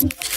Thank you.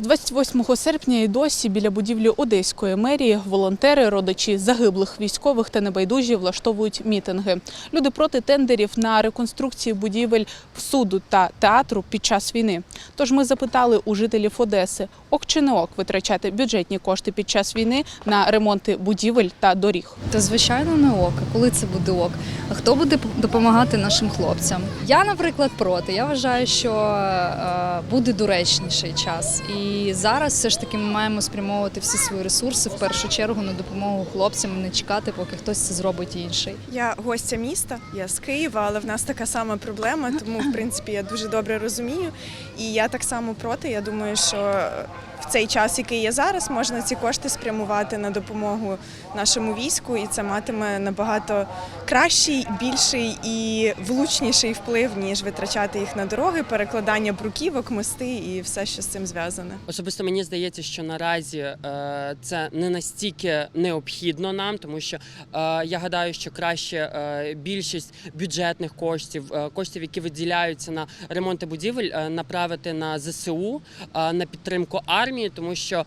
28 серпня і досі біля будівлі Одеської мерії волонтери, родичі загиблих військових та небайдужі влаштовують мітинги. Люди проти тендерів на реконструкцію будівель суду та театру під час війни. Тож ми запитали у жителів Одеси, ок чи не ок витрачати бюджетні кошти під час війни на ремонти будівель та доріг. Та звичайно не ок. Коли це буде ок? А хто буде допомагати нашим хлопцям? Я, наприклад, проти. Я вважаю, що е, буде доречніший час. І зараз все ж таки ми маємо спрямовувати всі свої ресурси в першу чергу на допомогу хлопцям, не чекати, поки хтось це зробить інший. Я гостя міста, я з Києва, але в нас така сама проблема, тому в принципі я дуже добре розумію. І я так само проти. Я думаю, що цей час, який є зараз, можна ці кошти спрямувати на допомогу нашому війську, і це матиме набагато кращий, більший і влучніший вплив, ніж витрачати їх на дороги, перекладання бруківок, мости і все, що з цим зв'язане. Особисто мені здається, що наразі е, це не настільки необхідно нам, тому що е, я гадаю, що краще е, більшість бюджетних коштів, коштів, які виділяються на ремонти будівель, направити на ЗСУ, на підтримку армії, тому що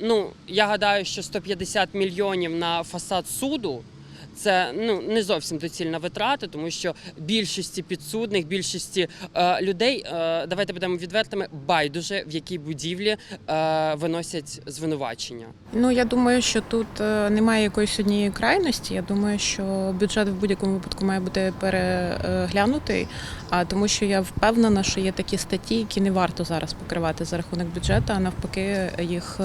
ну я гадаю, що 150 мільйонів на фасад суду. Це ну не зовсім доцільна витрата, тому що більшості підсудних, більшості е, людей, е, давайте будемо відвертими, байдуже в якій будівлі е, виносять звинувачення. Ну я думаю, що тут е, немає якоїсь однієї крайності. Я думаю, що бюджет в будь-якому випадку має бути переглянутий. А тому, що я впевнена, що є такі статті, які не варто зараз покривати за рахунок бюджету, а навпаки, їх.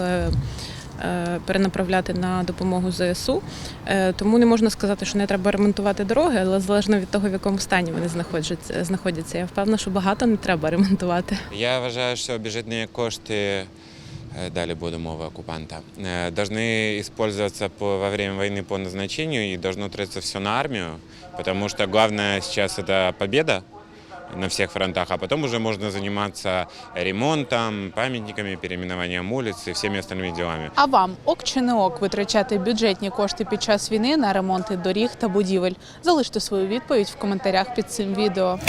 е, е, Перенаправляти на допомогу ЗСУ, Е, тому не можна сказати, що не треба ремонтувати дороги, але залежно від того, в якому стані вони знаходяться. знаходяться. Я впевнена, що багато не треба ремонтувати. Я вважаю, що бюджетні кошти, е, далі буде мова окупанта, е, должны использоваться по, во время войны по назначению и должно тратиться все на армию, потому что главное сейчас это победа на всех фронтах, а потом уже можно заниматься ремонтом, памятниками, переименованием улиц и всеми остальными делами. А вам ок чи не ок витрачати бюджетні кошти під час війни на ремонти доріг та будівель? Залиште свою відповідь в коментарях під цим відео.